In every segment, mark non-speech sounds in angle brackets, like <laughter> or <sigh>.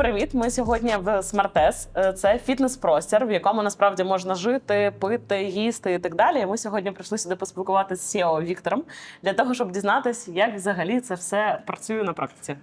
привіт! Ми сьогодні в Смартес. Е, Це фітнес-простір, в якому насправді можна жити, пити, їсти і так далі. Ми сьогодні прийшли сюди поспілкуватися з SEO Віктором для того, щоб дізнатися, як взагалі це все працює на практиці.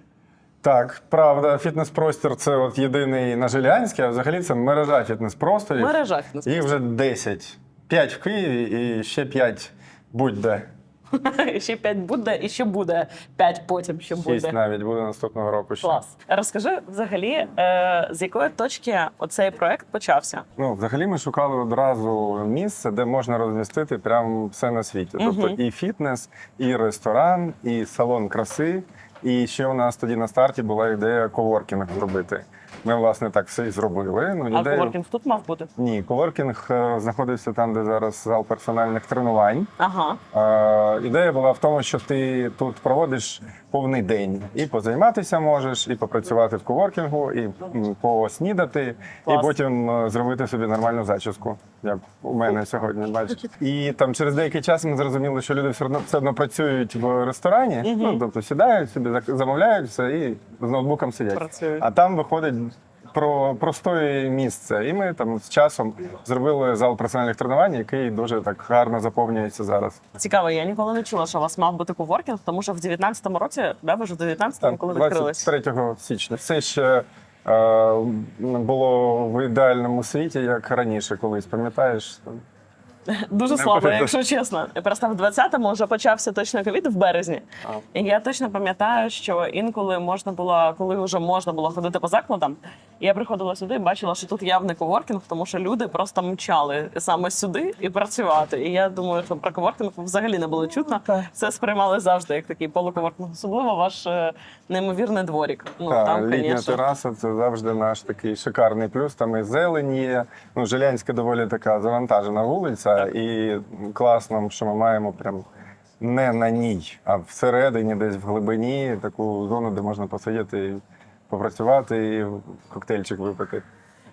Так, правда, фітнес-простір це от єдиний на Жилянській, а взагалі це мережа фітнес-просторів. Мережа фітнес. Їх вже 10. 5 в Києві і ще 5 будь-де. <laughs> ще п'ять буде, і ще буде п'ять потім, що 6 буде. навіть буде наступного року ще. Клас. Розкажи взагалі, е, з якої точки оцей проект почався? Ну, взагалі ми шукали одразу місце, де можна розмістити прям все на світі. Тобто і фітнес, і ресторан, і салон краси. І ще у нас тоді на старті була ідея коворкінг зробити. Ми, власне, так все і зробили. Ну, А ідея... коворкінг тут мав бути? Ні, коворкінг е, знаходився там, де зараз зал персональних тренувань. Ага. Е, ідея була в тому, що ти тут проводиш повний день. І позайматися можеш, і попрацювати в коворкінгу, і поснідати, і потім е, зробити собі нормальну зачіску, як у мене сьогодні. Бачиш. І там через деякий час ми зрозуміли, що люди все одно все одно працюють в ресторані. Ну тобто сідають собі, замовляють все і з ноутбуком сидять. А там виходить. Про простое місце, і ми там з часом зробили зал персональних тренувань, який дуже так гарно заповнюється зараз. Цікаво, я ніколи не чула, що у вас мав бути коворкінг, тому що в 19-му році, да, ви ж в 19-му, коли відкрились. 23 січня. Це ще е, було в ідеальному світі, як раніше, колись пам'ятаєш. Дуже Не слабо, якщо чесно. Просто в 20-му вже почався точно ковід в березні. І я точно пам'ятаю, що інколи можна було, коли вже можна було ходити по закладам, я приходила сюди і бачила, що тут явний коворкінг, тому що люди просто мчали саме сюди і працювати. І я думаю, що про коворкінг взагалі не було чутно. Це сприймали завжди як такий полуковоркінг. Особливо ваш е, неймовірний дворік. Ну Та, там, літня звісно. тераса це завжди наш такий шикарний плюс. Там і зелень є. Ну, Жилянська доволі така завантажена вулиця, і класно, що ми маємо прям. Не на ній, а всередині, десь в глибині, таку зону, де можна посидіти, і попрацювати і коктейльчик випити.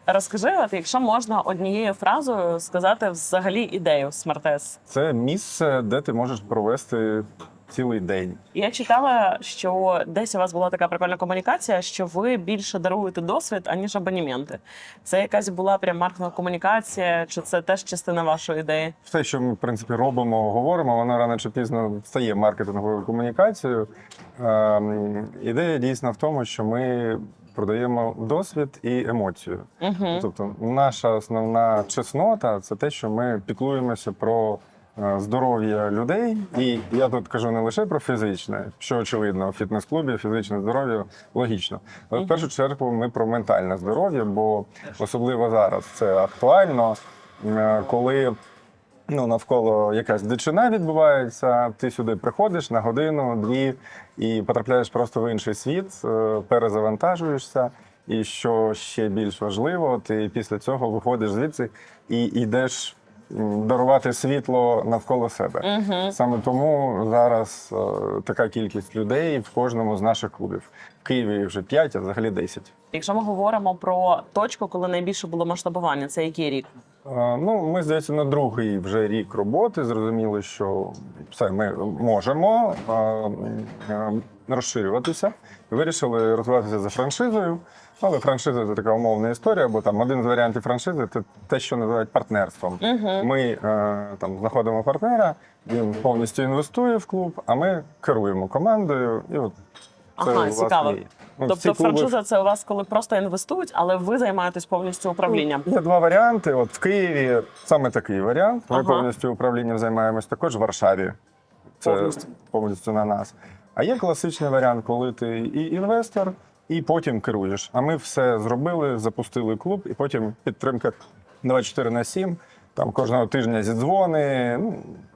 Розкажи, от якщо можна однією фразою сказати взагалі ідею Смертес. Це місце, де ти можеш провести цілий день. Я читала, що десь у вас була така прикольна комунікація, що ви більше даруєте досвід, аніж абонементи. Це якась була прям маркетингова комунікація, чи це теж частина вашої ідеї? Все, що ми в принципі робимо, говоримо, воно рано чи пізно стає маркетинговою комунікацією. Ем, ідея дійсно в тому, що ми продаємо досвід і емоцію. Угу. Тобто, наша основна чеснота це те, що ми піклуємося про здоров'я людей. І я тут кажу не лише про фізичне, що очевидно, в фітнес-клубі фізичне здоров'я логічно. Але в першу чергу ми про ментальне здоров'я, бо особливо зараз це актуально, е, коли. Ну, навколо якась дичина відбувається. Ти сюди приходиш на годину, дві і потрапляєш просто в інший світ, е, перезавантажуєшся. І що ще більш важливо, ти після цього виходиш звідси і йдеш дарувати світло навколо себе. Саме тому зараз е, така кількість людей в кожному з наших клубів. В Києві їх вже 5, а взагалі 10. Якщо ми говоримо про точку, коли найбільше було масштабування, це який рік? Е, Ну, ми здається, на другий вже рік роботи зрозуміли, що все, ми можемо е, е, розширюватися. Вирішили розвиватися за франшизою. Але франшиза це така умовна історія, бо там один з варіантів франшизи це те, що називають партнерством. Ми е, там знаходимо партнера, він повністю інвестує в клуб, а ми керуємо командою. І от це, Ага, власне, цікаво. ну, всі Тобто клуби- франшиза це у вас коли просто інвестують, але ви займаєтесь повністю управлінням. Є два варіанти. От в Києві саме такий варіант. Ми Ага. повністю управлінням займаємось також в Варшаві. Це Повністю. повністю. на нас. А є класичний варіант, коли ти і інвестор, і потім керуєш. А ми все зробили, запустили клуб, і потім підтримка 24 на 7. Там кожного тижня зідзвони, ну,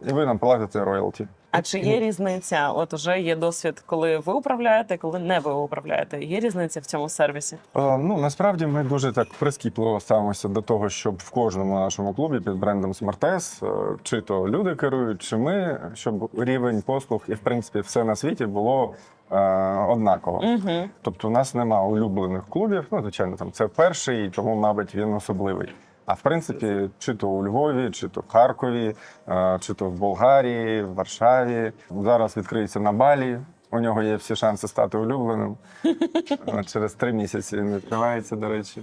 і ви нам платите роялті. А чи є різниця? От уже є досвід, коли ви управляєте, коли не ви управляєте. Є різниця в цьому сервісі? Е, Ну насправді ми дуже так прискіпливо ставимося до того, щоб в кожному нашому клубі під брендом Smartess, е, чи то люди керують, чи ми, щоб рівень послуг і в принципі все на світі було однаково. Угу. Тобто, у нас нема улюблених клубів. Ну, звичайно, там це перший, тому, мабуть, він особливий. А в принципі, чи то у Львові, чи то в Харкові, е, чи то в Болгарії, в Варшаві. Зараз відкриється на Балі. у нього є всі шанси стати улюбленим. <laughs> Е, Через три місяці він відкривається, до речі.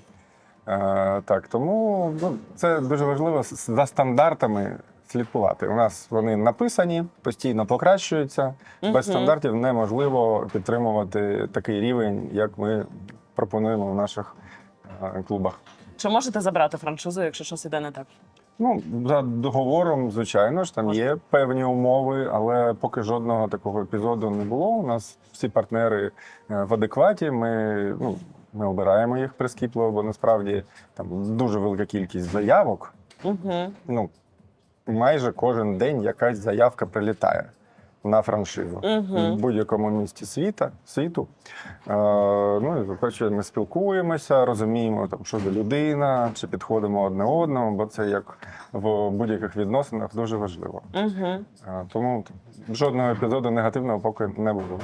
Е, Так, тому ну, це дуже важливо за стандартами слідкувати. У нас вони написані, постійно покращуються. Без стандартів неможливо підтримувати такий рівень, як ми пропонуємо в наших е, клубах. Чи можете забрати франшизу, якщо щось іде не так? Ну, за договором, звичайно ж, там є певні умови, але поки жодного такого епізоду не було. У нас всі партнери е, в адекваті. Ми, ну, ми обираємо їх прискіпливо, бо насправді там дуже велика кількість заявок. Угу. Ну, майже кожен день якась заявка прилітає на франшизу Мгм. в будь-якому місті світа, світу. Е, ну, і, по-перше, ми спілкуємося, розуміємо, там, що за людина, чи підходимо одне одному, бо це як в будь-яких відносинах дуже важливо. Угу. Е, тому жодного епізоду негативного поки не було.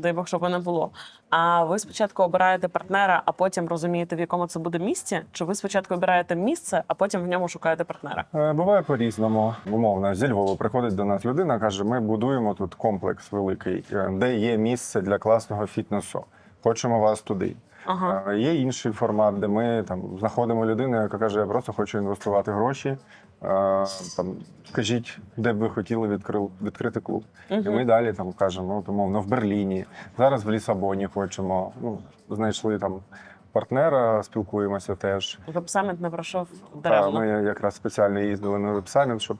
Дай Бог, щоб не було. А ви спочатку обираєте партнера, а потім розумієте, в якому це буде місці? Чи ви спочатку обираєте місце, а потім в ньому шукаєте партнера? Е, Буває по-різному. Умовно, зі Львова приходить до нас людина, каже: ми будуємо тут комплекс великий, е, де є місце для класного фітнесу. Хочемо вас туди. Ага. Є інший формат, де ми там знаходимо людину, яка каже: Я просто хочу інвестувати гроші. Там скажіть, де б ви хотіли відкрил- відкрити клуб. І ми далі там кажемо, ну, умовно, в Берліні, зараз в Лісабоні хочемо. Ну, знайшли там партнера, спілкуємося теж. Веб-саміт не пройшов даремно. ми якраз спеціально їздили на веб-саміт, щоб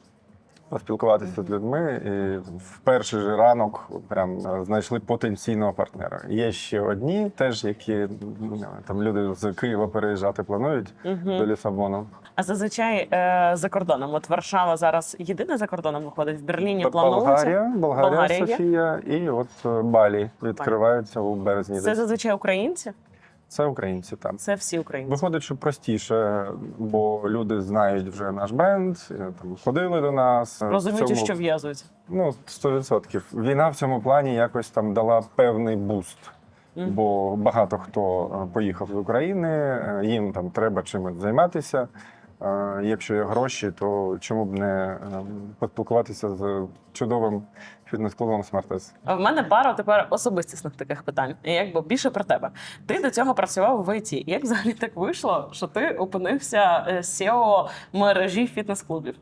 поспілкуватися з людьми. І в перший же ранок прям знайшли потенційного партнера. Є ще одні, теж які там люди з Києва переїжджати планують до Лісабону. А зазвичай е, за кордоном. От Варшава зараз єдина за кордоном виходить. В Берліні планується. Болгарія, Болгарія, Болгарія? Софія і от е, Балі відкриваються у березні. Це зазвичай українці. Це українці там. Це всі українці. Виходить, що простіше, бо люди знають вже наш бренд, е, там ходили до нас. е, Розуміють, цьому- що в'язують. Ну, 100%. Війна в цьому плані якось там дала певний буст. Бо багато хто е, поїхав з України, їм там треба чимось займатися. Е, Якщо є гроші, то чому б не е, поспілкуватися з чудовим фітнес-клубом? А в мене пара тепер особистісних таких питань. І якби більше про тебе. Ти до цього працював в ІТ. Як взагалі так вийшло, що ти опинився е, SEO мережі фітнес-клубів?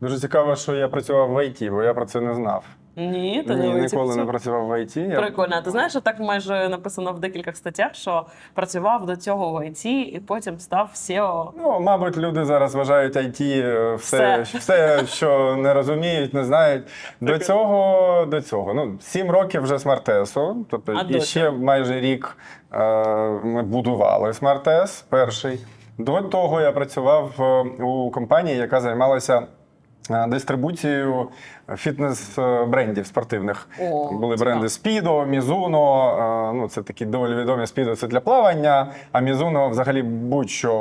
Дуже цікаво, що я працював в ІТ, бо я про це не знав. Ні, ти Ні, не ніколи не працював? в ІТ. Я Прикольно. А Ти знаєш, що так майже написано в декількох статтях, що працював до цього в ІТ і потім став SEO. Ну, мабуть, люди зараз вважають IT е, все, Все. все, що не розуміють, не знають. До цього, до цього. Ну, сім років вже смартесу. Тобто, А і ще майже рік е, ми будували смартес перший. До того я працював е, у компанії, яка займалася. Е, Дистрибуцією фітнес-брендів спортивних О, були бренди Speedo, Mizuno, е, Ну це такі доволі відомі Speedo це для плавання. А Mizuno взагалі будь-що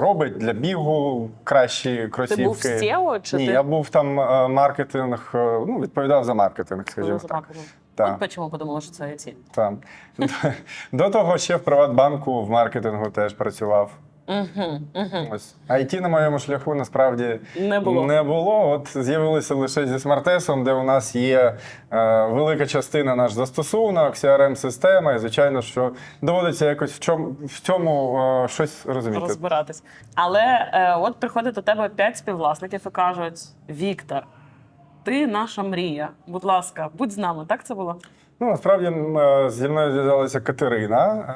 робить для бігу, кращі кросівки. Ти був в SEO чи Ні, ти я був там е, маркетинг, ну відповідав за маркетинг, скажімо так. маркетинг? Так. От чому подумала, що це IT. Там. <laughs> До того ще в Приватбанку в маркетингу теж працював. Угу, угу. Ось IT на моєму шляху насправді Не було. Не було. От з'явилися лише зі смартесом, де у нас є е, велика частина наш застосунок, CRM-система, і звичайно, що доводиться якось в чому в цьому е, щось розуміти. розбиратись. Але е, от приходить до тебе п'ять співвласників і кажуть: Віктор, ти наша мрія. Будь ласка, будь з нами. Так це було? Ну насправді е, зі мною зв'язалася Катерина.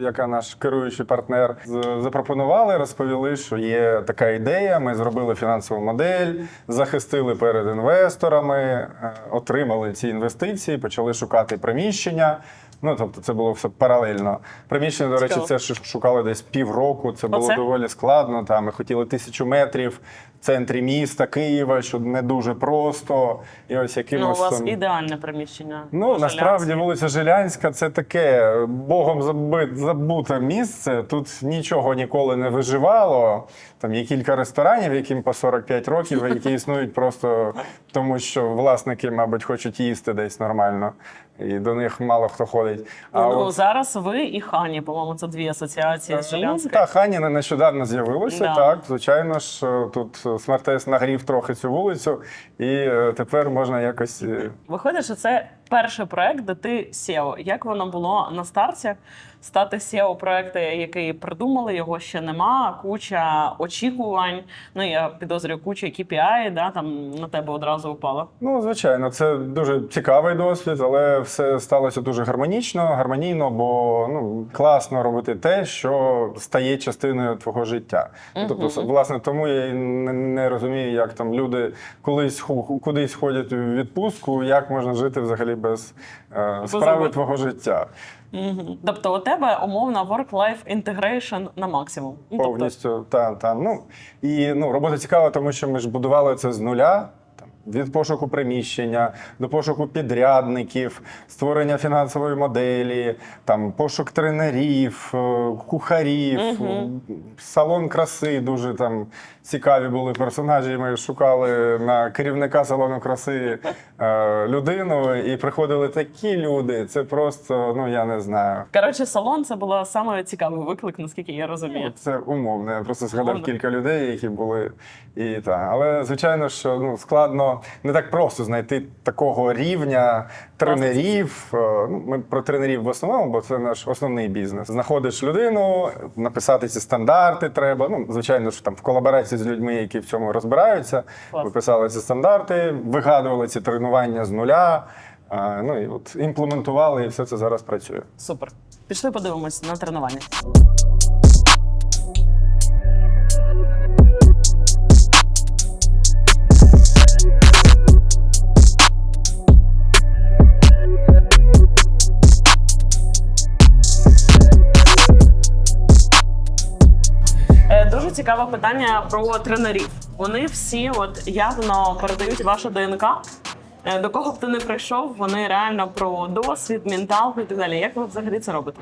Яка наш керуючий партнер запропонували, розповіли, що є така ідея. Ми зробили фінансову модель, захистили перед інвесторами, е, отримали ці інвестиції, почали шукати приміщення. Ну тобто, це було все паралельно. Приміщення, до речі, це шукали десь півроку. Це було Оце? доволі складно. Там ми хотіли тисячу метрів центрі міста Києва, що не дуже просто. І ось Ну, якимось у вас там- ідеальне приміщення. Ну, насправді, вулиця Жилянська це таке богом заби- забуте місце. Тут нічого ніколи не виживало. Там є кілька ресторанів, яким по 45 років, які існують просто тому, що власники, мабуть, хочуть їсти десь нормально, і до них мало хто ходить. А ну, от- зараз ви і Хані, по-моєму, це дві асоціації з Ну, та Ханіна нещодавно з'явилося. Да. Так, звичайно ж, тут смертес нагрів трохи цю вулицю, і е, тепер можна якось. е, Виходить, що це перший проект, де ти SEO. Як воно було на старті? Стати SEO проекти, який придумали, його ще нема. Куча очікувань. Ну я підозрюю, куча KPI, да, там на тебе одразу упало. Ну, звичайно, це дуже цікавий досвід, але все сталося дуже гармонічно, гармонійно, бо ну класно робити те, що стає частиною твого життя. Мгм. Тобто, власне, тому я і не, розумію, як там люди колись кудись ходять у відпустку, як можна жити взагалі без е, справи твого життя. Угу. Тобто, у тебе умовна work-life integration на максимум. Ну, тобто, Повністю та, та. Ну і ну робота цікава, тому що ми ж будували це з нуля. Від пошуку приміщення до пошуку підрядників, створення фінансової моделі, там пошук тренерів, е, кухарів, Мгм. салон краси. Дуже там цікаві були персонажі. Ми шукали на керівника салону краси е, людину, і приходили такі люди. Це просто, ну я не знаю. Коротше, салон це було саме цікавий виклик, наскільки я розумію. Це умовно. Я просто згадав Умовно. кілька людей, які були і так. Але звичайно, що ну складно не так просто знайти такого рівня тренерів. Е, Ну, ми про тренерів в основному, бо це наш основний бізнес. Знаходиш людину, написати ці стандарти треба. Ну, звичайно ж, там в колаборації з людьми, які в цьому розбираються. Клас. Ми писали ці стандарти, вигадували ці тренування з нуля. е, Ну і от імплементували, і все це зараз працює. Супер. Пішли подивимось на тренування. Цікаве питання про тренерів. Вони всі от явно передають вашу ДНК. Е, До кого б ти не прийшов, вони реально про досвід, менталку і так далі. Як ви взагалі це робите?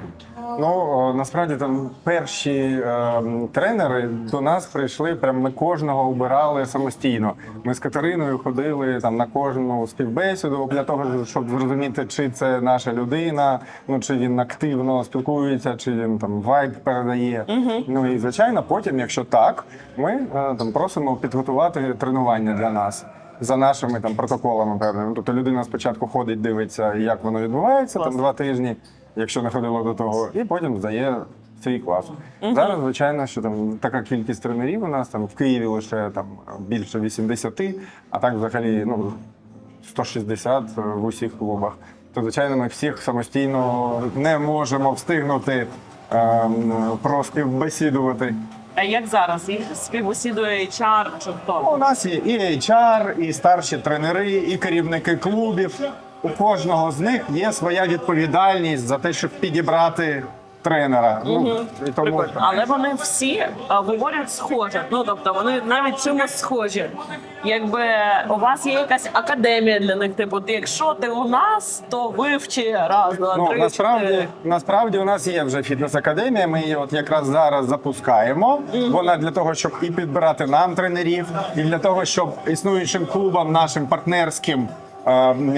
Ну о, насправді там перші е, тренери до нас прийшли. Прям ми кожного обирали самостійно. Ми з Катериною ходили там на кожну співбесіду для того, щоб зрозуміти, чи це наша людина, ну чи він активно спілкується, чи він там вайб передає. Ну і звичайно, потім, якщо так, ми е, там просимо підготувати тренування для нас. За нашими там протоколами певними. Тобто людина спочатку ходить, дивиться, як воно відбувається, Клас. там два тижні, якщо не ходило до того, і потім здає свій клас. Зараз, звичайно, що там така кількість тренерів у нас там в Києві лише там більше 80, а так взагалі ну, 160 в усіх клубах. То, звичайно, ми всіх самостійно не можемо встигнути ем, проспівбесідувати. А як зараз? Їх співусідує HR чи У нас є і HR, і старші тренери, і керівники клубів. У кожного з них є своя відповідальність за те, щоб підібрати тренера. Ну, і тому Але вони всі а, говорять схоже. Ну тобто вони навіть чимось схожі. Якби у вас є якась академія для них, типу, ти якщо ти у нас, то вивчи раз, два, Ну, три, насправді, насправді у нас є вже фітнес-академія. Ми її от якраз зараз запускаємо. Вона для того, щоб і підбирати нам тренерів, і для того, щоб існуючим клубам, нашим партнерським.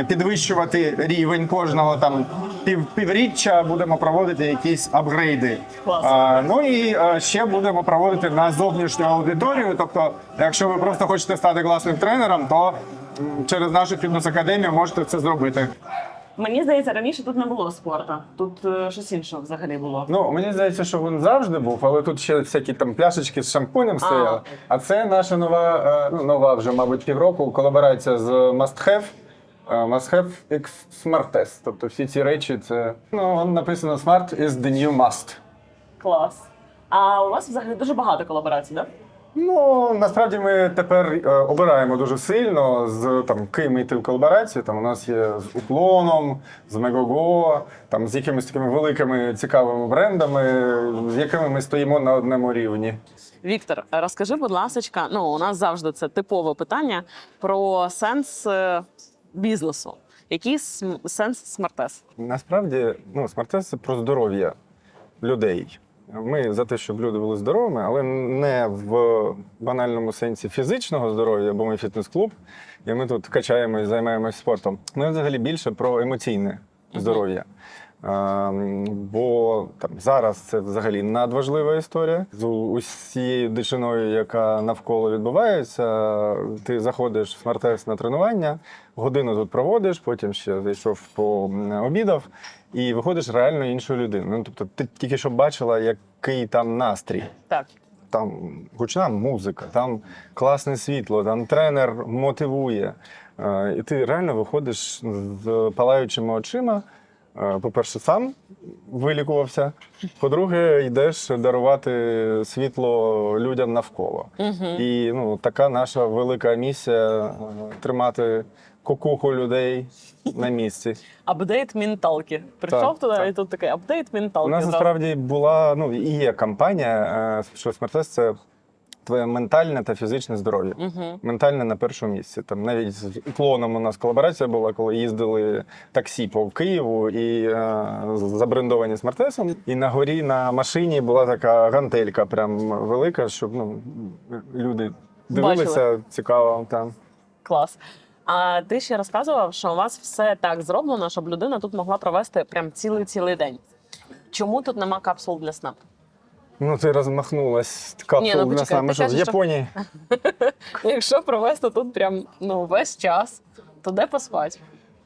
Підвищувати рівень кожного там пів, півріччя будемо проводити якісь апгрейди. А, ну і ще будемо проводити на зовнішню аудиторію. Тобто, якщо ви просто хочете стати класним тренером, то через нашу фітнес-академію можете це зробити. Мені здається, раніше тут не було спорту. Тут е, щось інше взагалі було. Ну, мені здається, що він завжди був, але тут ще всякі там пляшечки з шампунем стояли. А це наша нова, е, ну, нова вже, мабуть, півроку колаборація з Must Have. Must Have X Smart Test. Тобто всі ці речі, це ну, написано Smart is the new must. Клас. А у вас взагалі дуже багато колаборацій, так? Ну, насправді ми тепер е, обираємо дуже сильно з там ким йти в колаборацію. Там у нас є з уклоном, з Мегого, там з якимись такими великими цікавими брендами, з якими ми стоїмо на одному рівні. Віктор, розкажи, будь ласка, ну у нас завжди це типове питання про сенс е, бізнесу. Який сенс смертес? Насправді, ну, смартес це про здоров'я людей. Ми за те, щоб люди були здоровими, але не в банальному сенсі фізичного здоров'я, бо ми фітнес-клуб, і ми тут качаємось, займаємось спортом. Ми взагалі більше про емоційне здоров'я. Ем, Бо там зараз це взагалі надважлива історія з усією дичиною, яка навколо відбувається. Ти заходиш в смартест на тренування, годину тут проводиш, потім ще зайшов по обідав і виходиш реально іншою людиною. Ну тобто, ти тільки що бачила, який там настрій. Так. Там гучна музика, там класне світло, там тренер мотивує. Е, І ти реально виходиш з палаючими очима. Е, По-перше, сам вилікувався. По-друге, йдеш дарувати світло людям навколо. Угу. І ну, така наша велика місія е, тримати кукуху людей на місці. Апдейт менталки. Прийшов туди так. і тут такий апдейт менталки. У нас насправді була, ну і є кампанія, е, що смертест це твоє ментальне та фізичне здоров'я. Мгм. Ментальне на першому місці. Там навіть з уклоном у нас колаборація була, коли їздили таксі по Києву і е, забрендовані смертесом. І на горі на машині була така гантелька, прям велика, щоб ну, люди дивилися цікаво там. Клас. А ти ще розказував, що у вас все так зроблено, щоб людина тут могла провести прям цілий цілий день. Чому тут нема капсул для сна? Ну, ти розмахнулась капсул Ні, ну, почекай, сна. Ти що, в кажеш, що- Японії? <laughs> Якщо провести тут прям ну весь час, то де поспати?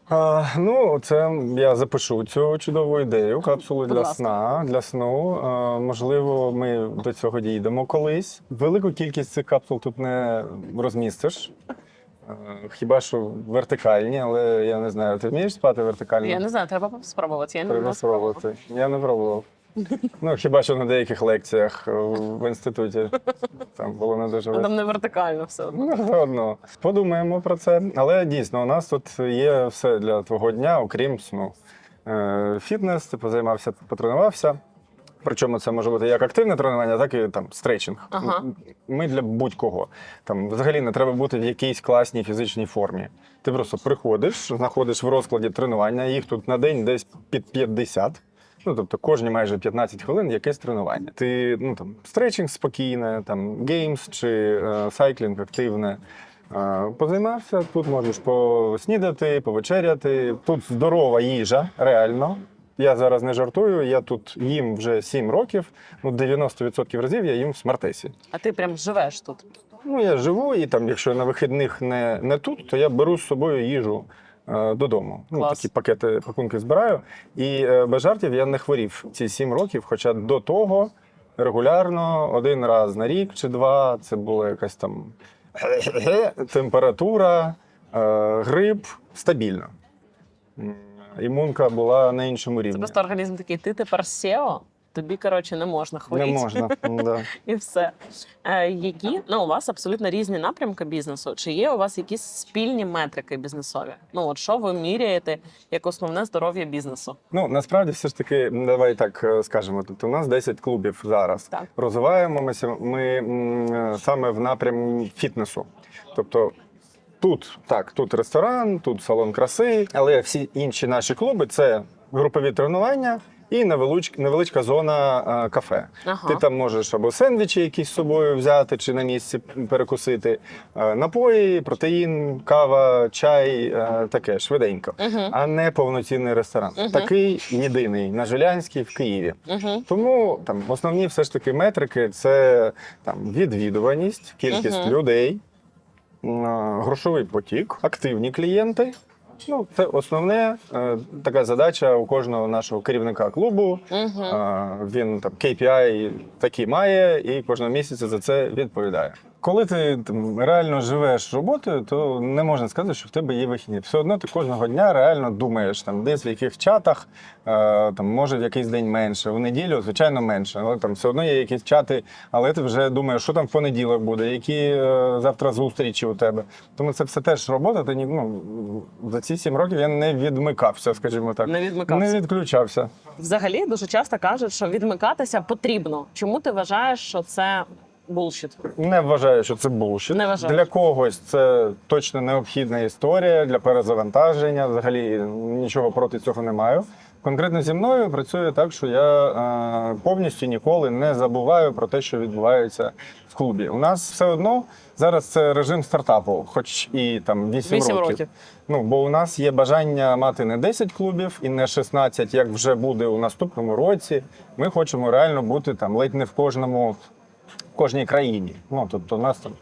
А, ну, це я запишу цю чудову ідею. Капсули Будь для ласка. сна, для сну. А, можливо, ми до цього дійдемо колись. Велику кількість цих капсул тут не розмістиш. А, Хіба що вертикальні, але я не знаю, ти вмієш спати вертикально? Я не знаю, треба спробувати. Я не Треба спробувати. Я не пробував. Ну, хіба що на деяких лекціях е, в інституті. Там було не дуже Ну, Там не вертикально все одно. Ну, все одно. Подумаємо про це. Але дійсно, у нас тут є все для твого дня, окрім сну. Е, Фітнес, ти позаймався, потренувався. Причому це може бути як активне тренування, так і там стретчинг. Ага. Ми для будь-кого. Там взагалі не треба бути в якійсь класній фізичній формі. Ти просто приходиш, знаходиш в розкладі тренування, їх тут на день десь під 50. Ну, тобто кожні майже 15 хвилин якесь тренування. Ти ну там стретчинг спокійне, там геймс чи е, сайклінг активне. Е, позаймався, тут можеш поснідати, повечеряти. Тут здорова їжа, реально. Я зараз не жартую, я тут їм вже 7 років. Ну, 90% разів я їм в смартесі. А ти прям живеш тут. Ну, я живу, і там, якщо на вихідних не, не тут, то я беру з собою їжу е, додому. Ну, такі пакети пакунки збираю. І е, без жартів я не хворів ці сім років, хоча до того регулярно, один раз на рік чи два, це була якась там температура, е, грип стабільно. Імунка була на іншому рівні. Це просто організм такий, ти тепер SEO, тобі, коротше, не можна хворіти. Не можна. <laughs> Да. І все. Е, які ну, у вас абсолютно різні напрямки бізнесу? Чи є у вас якісь спільні метрики бізнесові? Ну, от що ви міряєте як основне здоров'я бізнесу? Ну насправді все ж таки, давай так е, скажемо. Тобто у нас 10 клубів зараз. Так. Розвиваємося ми м, е, саме в напрямі фітнесу. Тобто тут так, тут ресторан, тут салон краси, але всі інші наші клуби це групові тренування. І невеличка, невеличка зона е, кафе. Ага. Ти там можеш або сендвічі якісь з собою взяти, чи на місці перекусити. Е, напої, протеїн, кава, чай, е, таке швиденько, Мгм. а не повноцінний ресторан. Мгм. Такий єдиний на Жилянській в Києві. Угу. Тому там основні все ж таки метрики це там відвідуваність, кількість Мгм. людей, грошовий потік, активні клієнти. Ну, це основне е, така задача у кожного нашого керівника клубу. Угу. Е, Він там KPI такі має і кожного місяця за це відповідає. Коли ти там, реально живеш роботою, то не можна сказати, що в тебе є вихідні. Все одно ти кожного дня реально думаєш, там десь в яких чатах, е, там може в якийсь день менше, в неділю, звичайно, менше. Але там все одно є якісь чати, але ти вже думаєш, що там в понеділок буде, які е, завтра зустрічі у тебе. Тому це все теж робота. Ти ні- ну, за ці сім років я не відмикався, скажімо так. Не відмикався. Не відключався. Взагалі дуже часто кажуть, що відмикатися потрібно. Чому ти вважаєш, що це булшіт? Не вважаю, що це булшіт. Не вважаєш? Для когось це точно необхідна історія для перезавантаження. Взагалі нічого проти цього не маю. Конкретно зі мною працює так, що я е, повністю ніколи не забуваю про те, що відбувається в клубі. У нас все одно зараз це режим стартапу, хоч і там 8, Вісім років. років. Ну бо у нас є бажання мати не 10 клубів і не 16, як вже буде у наступному році. Ми хочемо реально бути там ледь не в кожному кожній країні. Ну тобто, у нас там.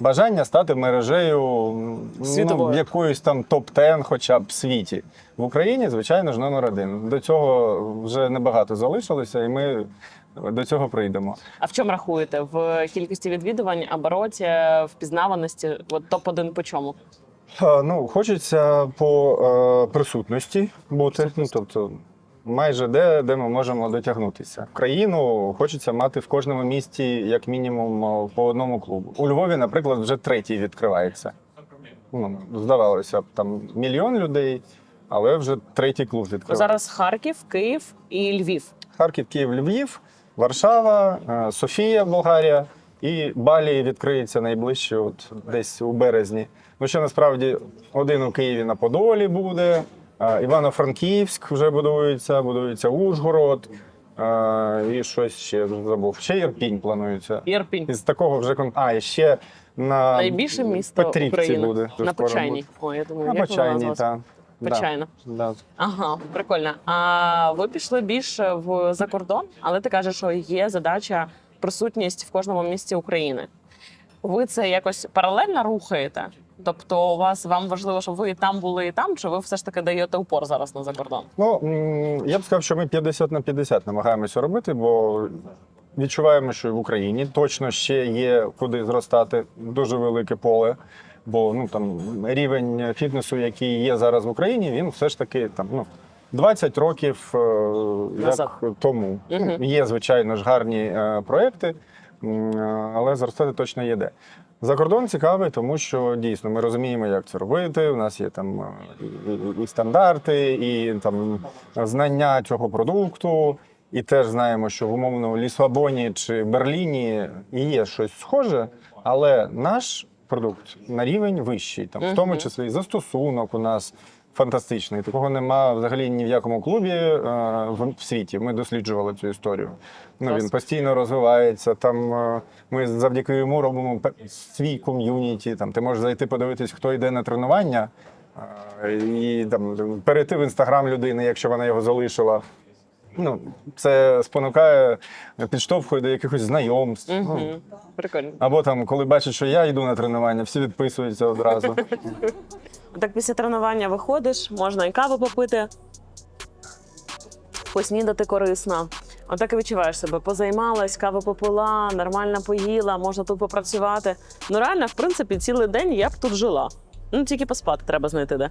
Бажання стати мережею ну, Світовою. якоюсь там топ-10 хоча б в світі. В Україні, звичайно ж, номер один. До цього вже небагато залишилося, і ми до цього прийдемо. А в чому рахуєте? В кількості відвідувань, обороті, впізнаваності? От топ-1 по чому? А, Ну, хочеться по е, присутності бути. Ну, тобто, майже де, де ми можемо дотягнутися. Країну хочеться мати в кожному місті, як мінімум, по одному клубу. У Львові, наприклад, вже третій відкривається. Ну, здавалося б, там мільйон людей, але вже третій клуб відкривається. Зараз Харків, Київ і Львів. Харків, Київ, Львів, Варшава, е, Софія, Болгарія і Балі відкриється найближче, от десь у березні. Ну що насправді один у Києві на Подолі буде. Івано-Франківськ вже будується, будується Ужгород. І щось ще забув. Ще Ірпінь планується. Ірпінь. Із такого вже кон- А, і ще на Найбільше місто Петрівці України. буде. На скоро Почайній. буде. Ой, я думаю, На як вона Почайній, називалась? так. Почайна. Да. Ага, прикольно. А ви пішли більше в за кордон, але ти кажеш, що є задача присутність в кожному місті України. Ви це якось паралельно рухаєте? Тобто, у вас вам важливо, щоб ви і там були, і там, чи ви все ж таки даєте упор зараз на закордон? Ну, я б сказав, що ми 50 на 50 намагаємося робити, бо відчуваємо, що в Україні точно ще є куди зростати, дуже велике поле. Бо ну там рівень фітнесу, який є зараз в Україні, він все ж таки там ну 20 років е, Назад. як тому. Мгм. Є, звичайно ж, гарні е, проекти, е, але зростати точно є де. За кордон цікавий, тому що дійсно ми розуміємо, як це робити. У нас є там е, і, стандарти, і там знання цього продукту. І теж знаємо, що в умовно Лісабоні чи Берліні є щось схоже, але наш продукт на рівень вищий. Там, в тому числі і застосунок у нас фантастичний. Такого нема взагалі ні в якому клубі е, в, в світі. Ми досліджували цю історію. Ну, він постійно розвивається. Там е, ми завдяки йому робимо свій ком'юніті. Там ти можеш зайти подивитись, хто йде на тренування, е, і там перейти в інстаграм людини, якщо вона його залишила. Ну, це спонукає, підштовхує до якихось знайомств. Угу. Ну, Прикольно. або там, коли бачать, що я йду на тренування, всі відписуються одразу. <laughs> Так після тренування виходиш, можна і каву попити, поснідати корисно. Отак і відчуваєш себе. Позаймалась, каву попила, нормально поїла, можна тут попрацювати. Ну реально, в принципі, цілий день я б тут жила. Ну тільки поспати треба знайти де.